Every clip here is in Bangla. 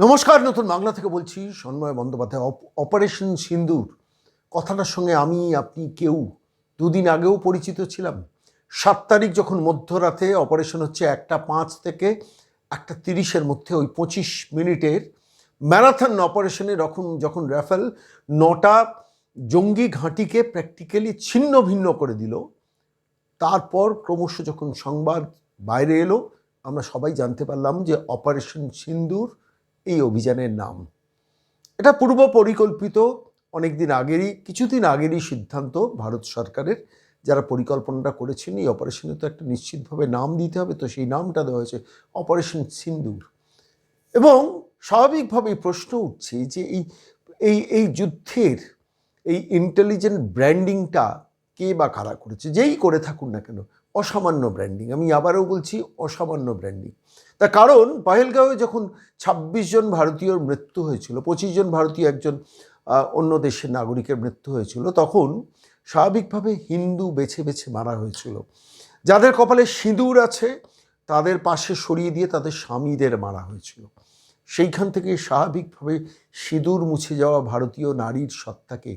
নমস্কার, নতুন বাংলা থেকে বলছি সন্ময় বন্দ্যোপাধ্যায়। অপ- অপারেশন সিন্দুর, কথাটার সঙ্গে আমি, আপনি, কেউ দুদিন আগেও পরিচিত ছিলাম। সাত তারিখ যখন মধ্যরাতে অপারেশন হচ্ছে একটা পাঁচ থেকে একটা তিরিশের মধ্যে, ওই পঁচিশ মিনিটের ম্যারাথন অপারেশনে যখন যখন রাফেল নটা জঙ্গি ঘাঁটিকে প্র্যাকটিক্যালি ছিন্ন ভিন্ন করে দিল। তারপর ক্রমশ যখন সংবাদ বাইরে এলো, আমরা সবাই জানতে পারলাম যে অপারেশন সিন্দুর এই অভিযানের নাম। এটা পূর্ব পরিকল্পিত অনেক দিন আগেরই, কিছুদিন আগেরই সিদ্ধান্ত ভারত সরকারের। যারা পরিকল্পনাটা করেছেন, এই অপারেশনে তো একটা নিশ্চিতভাবে নাম দিতে হবে, তো সেই নামটা দেওয়া হয়েছে অপারেশন সিন্দুর। এবং স্বাভাবিকভাবেই প্রশ্ন উঠছে যে এই এই এই যুদ্ধের, এই ইন্টেলিজেন্ট ব্র্যান্ডিংটা কে বা কারা করেছে? যেই করে থাকুন না কেন অসামান্য ব্র্যান্ডিং আমি আবারও বলছি, অসামান্য ব্র্যান্ডিং তার কারণ, পাহেলগাঁওয়ে যখন ছাব্বিশ জন ভারতীয়র মৃত্যু হয়েছিল, পঁচিশ জন ভারতীয় একজন অন্য দেশের নাগরিকের মৃত্যু হয়েছিল, তখন স্বাভাবিকভাবে হিন্দু বেছে বেছে মারা হয়েছিল। যাদের কপালে সিঁদুর আছে, তাদের পাশে সরিয়ে দিয়ে তাদের স্বামীদের মারা হয়েছিল। সেইখান থেকে স্বাভাবিকভাবে সিঁদুর মুছে যাওয়া ভারতীয় নারীর সত্তাকে,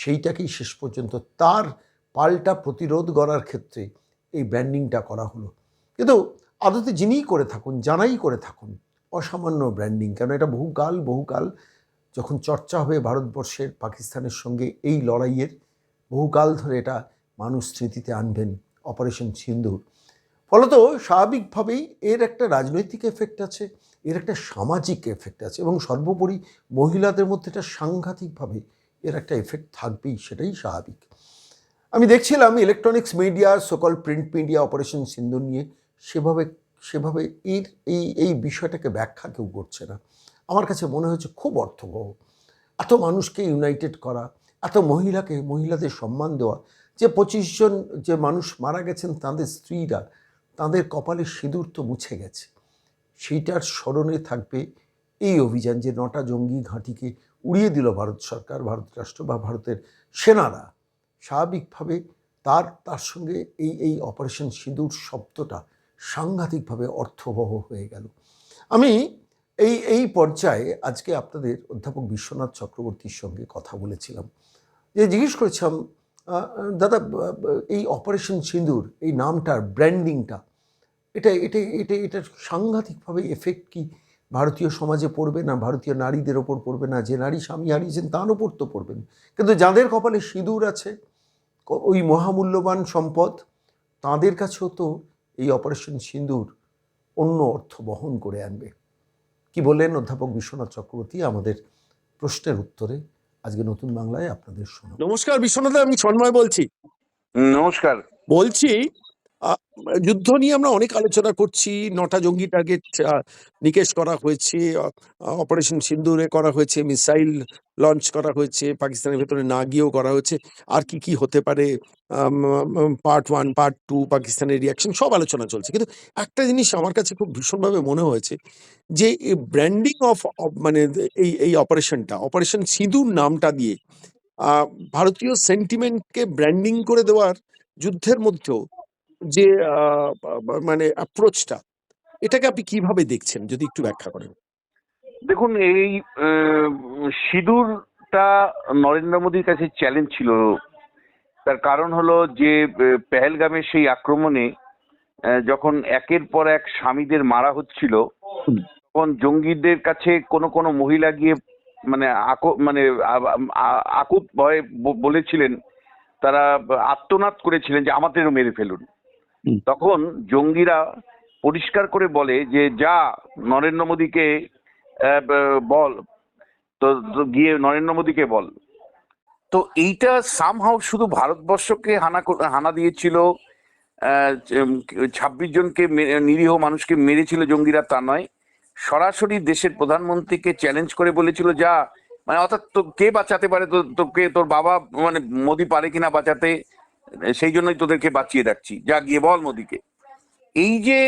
সেইটাকেই শেষ পর্যন্ত তার পাল্টা প্রতিরোধ করার ক্ষেত্রে এই ব্র্যান্ডিংটা করা হলো। কিন্তু আদতে যিনিই করে থাকুন জানাই করে থাকুন, অসামান্য ব্র্যান্ডিং কেন এটা বহুকাল বহুকাল যখন চর্চা হবে ভারতবর্ষের, পাকিস্তানের সঙ্গে এই লড়াইয়ের, বহুকাল ধরে এটা মানুষ স্মৃতিতে আনবেন অপারেশন সিন্দুর। ফলত স্বাভাবিকভাবেই এর একটা রাজনৈতিক এফেক্ট আছে, এর একটা সামাজিক এফেক্ট আছে এবং সর্বোপরি মহিলাদের মধ্যে এটা সাংঘাতিকভাবে এর একটা এফেক্ট থাকবেই, সেটাই স্বাভাবিক। আমি দেখছিলাম ইলেকট্রনিক্স মিডিয়া সকল প্রিন্ট মিডিয়া অপারেশন সিন্ধু নিয়ে সেভাবে সেভাবে এর, এই এই বিষয়টাকে ব্যাখ্যা কেউ করছে না। আমার কাছে মনে হয়েছে খুব অর্থবহ। এত মানুষকে ইউনাইটেড করা, এত মহিলাকে, মহিলাদের সম্মান দেওয়া, যে পঁচিশ জন যে মানুষ মারা গেছেন, তাদের স্ত্রীরা, তাদের কপালে সিঁদুর তো মুছে গেছে। সেইটার স্মরণে থাকবে এই অভিযান যে নটা জঙ্গি ঘাঁটিকে উড়িয়ে দিল ভারত সরকার, ভারত রাষ্ট্র বা ভারতের সেনারা। স্বাভাবিকভাবে তার তার সঙ্গে এই এই অপারেশন সিঁদুর শব্দটা সাংঘাতিকভাবে অর্থবহ হয়ে গেল। আমি এই এই পর্যায়ে আজকে আপনাদের অধ্যাপক বিশ্বনাথ চক্রবর্তীর সঙ্গে কথা বলেছিলাম। যে জিজ্ঞেস করেছিলাম দাদা এই অপারেশন সিঁদুর, এই নামটার ব্র্যান্ডিংটা, এটা এটা এটা, এটার সাংঘাতিকভাবে এফেক্ট কি? ভারতীয় সমাজে পড়বে না ভারতীয় নারীদের ওপর পড়বে না যে নারী স্বামী হারিয়েছেন তার ওপর তো পড়বেন কিন্তু যাদের কপালে সিঁদুর আছে ওই মহামূল্যবান সম্পদ তাদের কাছেও তো এই অপারেশন সিঁদুর অন্য অর্থ বহন করে আনবে। কি বললেন অধ্যাপক বিশ্বনাথ চক্রবর্তী আমাদের প্রশ্নের উত্তরে? আজকে নতুন বাংলায় আপনাদের শোনা নমস্কার বিশ্বনাথ আমি সন্ময় বলছি। হুম, নমস্কার। বলছি যুদ্ধ নিয়ে আমরা অনেক আলোচনা করছি। নটা জঙ্গি টার্গেট নিকেশ করা হয়েছে অপারেশন সিন্দুরে করা হয়েছে মিসাইল লঞ্চ করা হয়েছে, পাকিস্তানের ভেতরে না গিয়েও করা হয়েছে। আর কি কি হতে পারে পার্ট ওয়ান পার্ট টু পাকিস্তানের রিয়াকশন সব আলোচনা চলছে। কিন্তু একটা জিনিস আমার কাছে খুব ভীষণভাবে মনে হয়েছে যে ব্র্যান্ডিং অফ মানে এই এই অপারেশনটা অপারেশন সিঁদুর নামটা দিয়ে ভারতীয় সেন্টিমেন্টকে ব্র্যান্ডিং করে দেওয়ার যুদ্ধের মধ্যেও যে মানে অ্যাপ্রোচটা এটাকে আপনি কীভাবে দেখছেন? যদি একটু ব্যাখ্যা করেন। দেখুন এই সিঁদুরটা নরেন্দ্র মোদীর কাছে চ্যালেঞ্জ ছিল। তার কারণ হলো যে পেহেলগামের সেই আক্রমণে যখন একের পর এক স্বামীদের মারা হচ্ছিল তখন জঙ্গিদের কাছে কোনো কোনো মহিলা গিয়ে মানে আক- মানে আকুত ভয়ে বলেছিলেন তারা আত্মনাদ করেছিলেন যে আমাদেরও মেরে ফেলুন। তখন জঙ্গিরা পরিষ্কার করে বলে যে, যা, নরেন্দ্র মোদীকে বল। তো গিয়ে নরেন্দ্র মোদীকে বল। তো এইটা সামহাও শুধু ভারতবর্ষকে হানা হানা দিয়েছিল ছাব্বিশ জনকে নিরীহ মানুষকে মেরেছিল জঙ্গিরা তা নয়। সরাসরি দেশের প্রধানমন্ত্রীকে চ্যালেঞ্জ করে বলেছিল, যা মানে অর্থাৎ তো কে বাঁচাতে পারে? তোকে তোর বাবা মানে মোদি পারে কিনা বাঁচাতে? সেই জন্যই তোদেরকে বাঁচিয়ে রাখছি। যা, গিয়ে বল মোদিকে। এই যে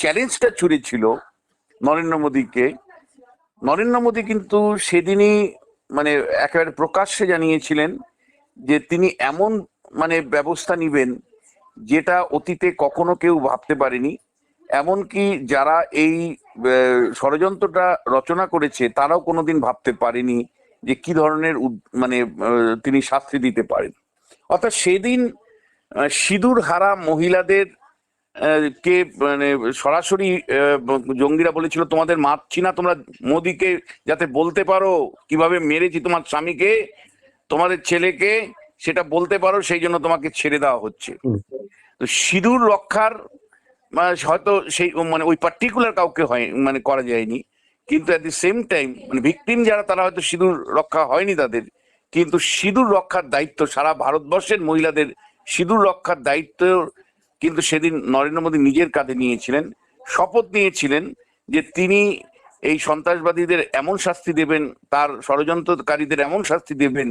চ্যালেঞ্জটা ছুড়েছিল নরেন্দ্র মোদীকে, নরেন্দ্র মোদী কিন্তু সেদিনই মানে একেবারে প্রকাশ্যে জানিয়েছিলেন যে তিনি এমন মানে ব্যবস্থা নিবেন যেটা অতীতে কখনো কেউ ভাবতে পারেনি। এমনকি যারা এই ষড়যন্ত্রটা রচনা করেছে, তারাও কোনোদিন ভাবতে পারেনি যে কি ধরনের মানে তিনি শাস্তি দিতে পারেন। অর্থাৎ সেদিন সিঁদুর হারা মহিলাদের কে মানে সরাসরি জঙ্গিরা বলেছিল তোমাদের মারছি না তোমরা মোদিকে যাতে বলতে পারো কীভাবে মেরেছি তোমার স্বামীকে তোমাদের ছেলেকে সেটা বলতে পারো সেই জন্য তোমাকে ছেড়ে দেওয়া হচ্ছে। তো সিঁদুর রক্ষার মানে হয়তো সেই মানে ওই পার্টিকুলার কাউকে হয় মানে করা যায়নি। কিন্তু অ্যাট দি সেম টাইম মানে ভিকটিম যারা তারা হয়তো সিঁদুর রক্ষা হয়নি তাদের। কিন্তু সিঁদুর রক্ষার দায়িত্ব সারা ভারতবর্ষের মহিলাদের সিঁদুর রক্ষার দায়িত্ব কিন্তু সেদিন নরেন্দ্র মোদী নিজের কাঁধে নিয়েছিলেন, শপথ নিয়েছিলেন যে তিনি এই সন্ত্রাসবাদীদের এমন শাস্তি দেবেন, তার ষড়যন্ত্রকারীদের এমন শাস্তি দেবেন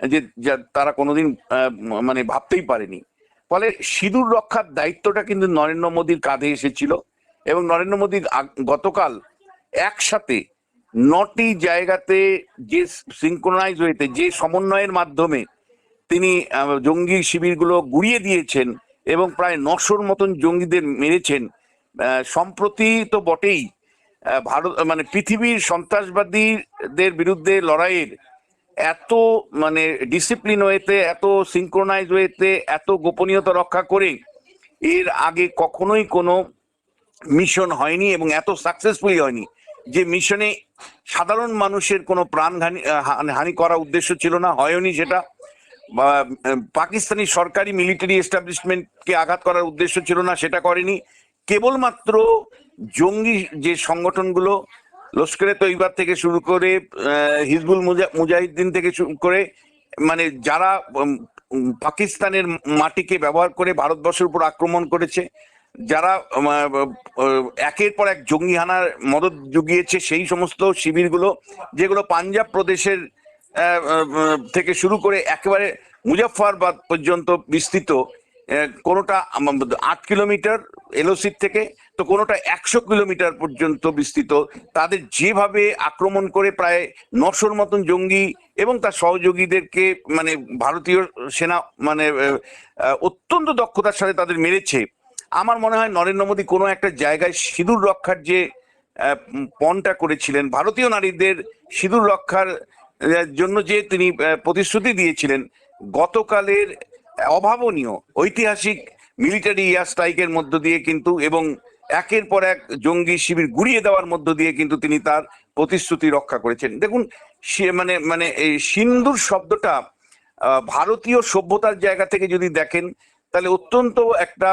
যে তারা কোনোদিন মানে ভাবতেই পারেনি। ফলে সিঁদুর রক্ষার দায়িত্বটা কিন্তু নরেন্দ্র মোদীর কাঁধে এসেছিল এবং নরেন্দ্র মোদী গতকাল একসাথে নটি জায়গাতে যে সিঙ্ক্রোনাইজ হয়েছে, যে সমন্বয়ের মাধ্যমে তিনি জঙ্গি শিবিরগুলো গুড়িয়ে দিয়েছেন এবং প্রায় নশোর মতন জঙ্গিদের মেরেছেন সম্প্রতি তো বটেই ভারত মানে পৃথিবীর সন্ত্রাসবাদীদের বিরুদ্ধে লড়াইয়ের এত মানে ডিসিপ্লিন ওয়েতে এত সিঙ্ক্রোনাইজ হয়েতে এত গোপনীয়তা রক্ষা করে এর আগে কখনোই কোনো মিশন হয়নি এবং এত সাকসেসফুলি হয়নি যে মিশনে সাধারণ মানুষের কোনো প্রাণহানি হানি- হানি করা উদ্দেশ্য ছিল না, হয়নি সেটা। পাকিস্তানি সরকারি মিলিটারি এস্টাবলিশমেন্টকে আঘাত করার উদ্দেশ্য ছিল না, সেটা করেনি। কেবলমাত্র জঙ্গি যে সংগঠনগুলো, লস্করে তৈবার থেকে শুরু করে হিজবুল মুজা- মুজাহিদ্দিন থেকে শুরু করে মানে যারা পাকিস্তানের মাটিকে ব্যবহার করে ভারতবর্ষের উপর আক্রমণ করেছে যারা একের পর এক জঙ্গি হানার মদত জুগিয়েছে সেই সমস্ত শিবিরগুলো, যেগুলো পাঞ্জাব প্রদেশের থেকে শুরু করে একেবারে মুজাফফরবাদ পর্যন্ত বিস্তৃত কোনোটা আট কিলোমিটার এলওসির থেকে তো কোনোটা একশো কিলোমিটার পর্যন্ত বিস্তৃত। তাদের যেভাবে আক্রমণ করে প্রায় নশোর মতন জঙ্গি এবং তার সহযোগীদেরকে মানে ভারতীয় সেনা মানে অত্যন্ত দক্ষতার সাথে তাদের মেরেছে আমার মনে হয় নরেন্দ্র মোদী কোনো একটা জায়গায় সিঁদুর রক্ষার যে পণটা করেছিলেন, ভারতীয় নারীদের সিঁদুর রক্ষার জন্য যে তিনি প্রতিশ্রুতি দিয়েছিলেন, গতকালের অভাবনীয়, ঐতিহাসিক মিলিটারি এয়ার স্ট্রাইকের মধ্য দিয়ে কিন্তু এবং একের পর এক জঙ্গি শিবির গুড়িয়ে দেওয়ার মধ্য দিয়ে কিন্তু তিনি তার প্রতিশ্রুতি রক্ষা করেছেন। দেখুন, সে মানে মানে এই সিন্দুর শব্দটা ভারতীয় সভ্যতার জায়গা থেকে যদি দেখেন তাহলে অত্যন্ত একটা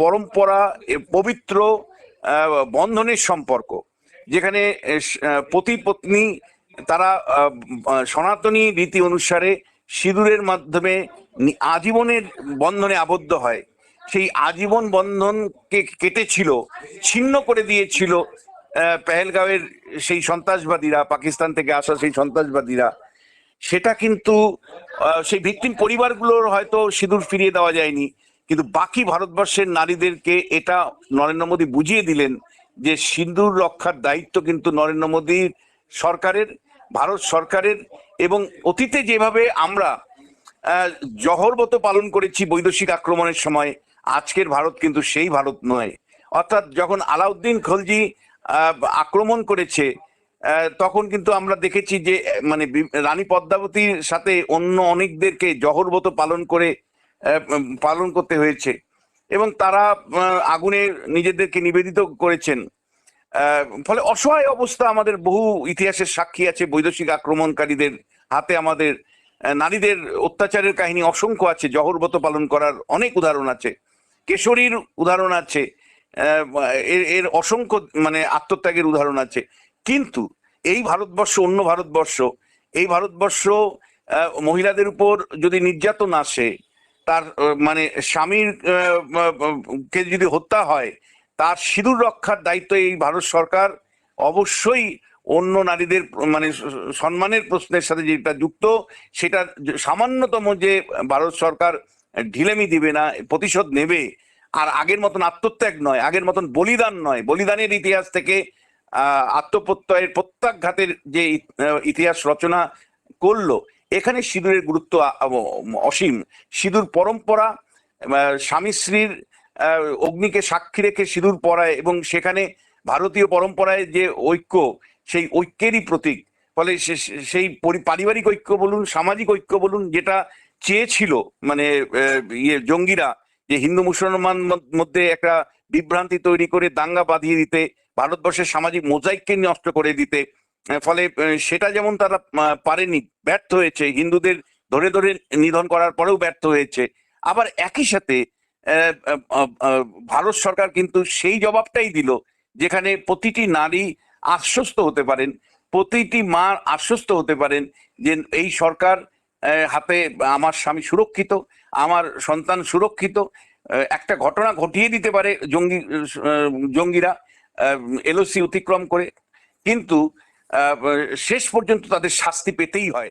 পরম্পরা পবিত্র বন্ধনের সম্পর্ক। যেখানে পতি, পত্নী তারা সনাতনী রীতি অনুসারে সিঁদুরের মাধ্যমে আজীবনের বন্ধনে আবদ্ধ হয়। সেই আজীবন বন্ধনকে কেটেছিল, ছিন্ন করে দিয়েছিল পেহেলগাঁওয়ের সেই সন্ত্রাসবাদীরা, পাকিস্তান থেকে আসা সেই সন্ত্রাসবাদীরা। সেটা কিন্তু সেই ভিকটিম পরিবারগুলোর হয়তো সিঁদুর ফিরিয়ে দেওয়া যায়নি। কিন্তু বাকি ভারতবর্ষের নারীদেরকে এটা নরেন্দ্র মোদী বুঝিয়ে দিলেন যে সিঁদুর রক্ষার দায়িত্ব কিন্তু নরেন্দ্র মোদীর সরকারের, ভারত সরকারের এবং অতীতে যেভাবে আমরা জহরবত পালন করেছি বৈদেশিক আক্রমণের সময়, আজকের ভারত কিন্তু সেই ভারত নয়। অর্থাৎ যখন আলাউদ্দিন খলজি আক্রমণ করেছে তখন কিন্তু আমরা দেখেছি যে মানে রানী পদ্মাবতীর সাথে অন্য অনেকদেরকে জহরবত পালন করে পালন করতে হয়েছে। এবং তারা আগুনে নিজেদেরকে নিবেদিত করেছেন। ফলে অসহায় অবস্থা আমাদের বহু ইতিহাসের সাক্ষী আছে, বৈদেশিক আক্রমণকারীদের হাতে আমাদের নারীদের অত্যাচারের কাহিনী অসংখ্য আছে, জহরবত পালন করার অনেক উদাহরণ আছে। কেশরীর উদাহরণ আছে এর অসংখ্য মানে আত্মত্যাগের উদাহরণ আছে। কিন্তু এই ভারতবর্ষ, অন্য ভারতবর্ষ, এই ভারতবর্ষ মহিলাদের উপর যদি নির্যাতন আসে, তার মানে স্বামীর কে যদি হত্যা হয়, তার সিঁদুর রক্ষার দায়িত্ব এই ভারত সরকার অবশ্যই অন্য নারীদের মানে সম্মানের প্রশ্নের সাথে যেটা যুক্ত, সেটা সামান্যতম যে ভারত সরকার ঢিলেমি দিবে না, প্রতিশোধ নেবে, আর আগের মতন আত্মত্যাগ নয়, আগের মতন বলিদান নয়। বলিদানের ইতিহাস থেকে আত্মপ্রত্যয়ের প্রত্যাঘাতের যে ইতিহাস রচনা করল, এখানে সিঁদুরের গুরুত্ব অসীম। সিঁদুর পরম্পরা স্বামী স্ত্রীর অগ্নিকে সাক্ষী রেখে সিঁদুর পরায় এবং সেখানে ভারতীয় পরম্পরায় যে ঐক্য, সেই ঐক্যেরই প্রতীক। ফলে সেই পারিবারিক ঐক্য বলুন, সামাজিক ঐক্য বলুন, যেটা চেয়েছিল মানে ইয়ে জঙ্গিরা যে হিন্দু মুসলমান মধ্যে একটা বিভ্রান্তি তৈরি করে দাঙ্গা বাঁধিয়ে দিতে ভারতবর্ষের সামাজিক মোজাইককে নষ্ট করে দিতে ফলে সেটা যেমন তারা পারেনি, ব্যর্থ হয়েছে। হিন্দুদের ধরে ধরে নিধন করার পরেও ব্যর্থ হয়েছে। আবার একই সাথে ভারত সরকার কিন্তু সেই জবাবটাই দিল, যেখানে প্রতিটি নারী আশ্বস্ত হতে পারেন, প্রতিটি মা আশ্বস্ত হতে পারেন যে এই সরকার হাতে আমার স্বামী সুরক্ষিত, আমার সন্তান সুরক্ষিত একটা ঘটনা ঘটিয়ে দিতে পারে জঙ্গি জঙ্গিরা। এলওসি অতিক্রম করে। কিন্তু শেষ পর্যন্ত তাদের শাস্তি পেতেই হয়।